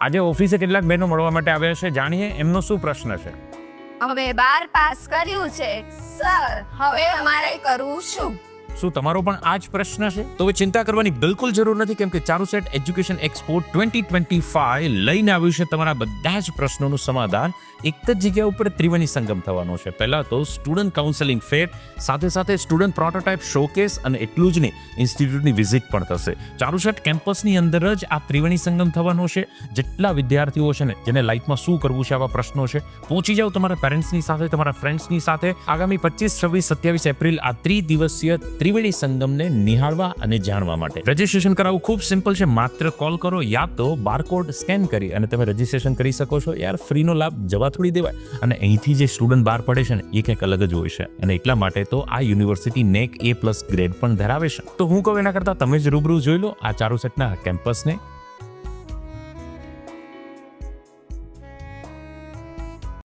આજે ઓફિસે કેટલાક બહેનો મળવા માટે આવ્યા છે. જાણીએ એમનો શું પ્રશ્ન છે? અમે બાર પાસ કર્યું છે. સર, હવે અમારે કરવું શું? શું તમારો પણ આ જ પ્રશ્ન છે? તો હવે ચિંતા કરવાની બિલકુલ જરૂર નથી, કેમ કે Charusat education export twenty twenty five લઈને આવ્યું છે તમારા બધા જ પ્રશ્નોનું સમાધાન. એક જ જગ્યા ઉપર ત્રિવેણી સંગમ થવાનો છે. પહેલા તો સ્ટુડન્ટ કાઉન્સેલિંગ ફેર સાથે સાથે સ્ટુડન્ટ પ્રોટોટાઇપ શોકેસ અને એટલું જ નહીં ઇન્સ્ટિટ્યૂટની વિઝિટ પણ થશે. ચારુસેટ કેમ્પસની અંદર જ આ ત્રિવેણી સંગમ થવાનો છે. જેટલા વિદ્યાર્થીઓ છે ને, જેને લાઈફમાં શું કરવું છે આવા પ્રશ્નો છે, પહોંચી જાઓ તમારા પેરેન્ટ્સની સાથે, તમારા ફ્રેન્ડ્સની સાથે. આગામી પચીસ, છવ્વીસ, સત્યાવીસ એપ્રિલ આ ત્રિદિવસીય ત્રિવેણી સંગમને નિહાળવા અને જાણવા માટે. રજીસ્ટ્રેશન કરાવવું ખૂબ સિમ્પલ છે. માત્ર કોલ કરો યા તો બારકોડ સ્કેન કરી અને તમે રજીસ્ટ્રેશન કરી શકો છો. યાર, ફ્રીનો લાભ જવા થોડી દેવાય. અને અહીંથી જે સ્ટુડન્ટ બહાર પડે છે ને, એ કંઈક અલગ જ હોય છે. અને એટલા માટે તો આ યુનિવર્સિટી નેક એ પ્લસ ગ્રેડ પણ ધરાવે છે. તો હું કહું એના કરતાં તમે જ રૂબરૂ જોઈ લો. આ ચારુસેટના કેમ્પસને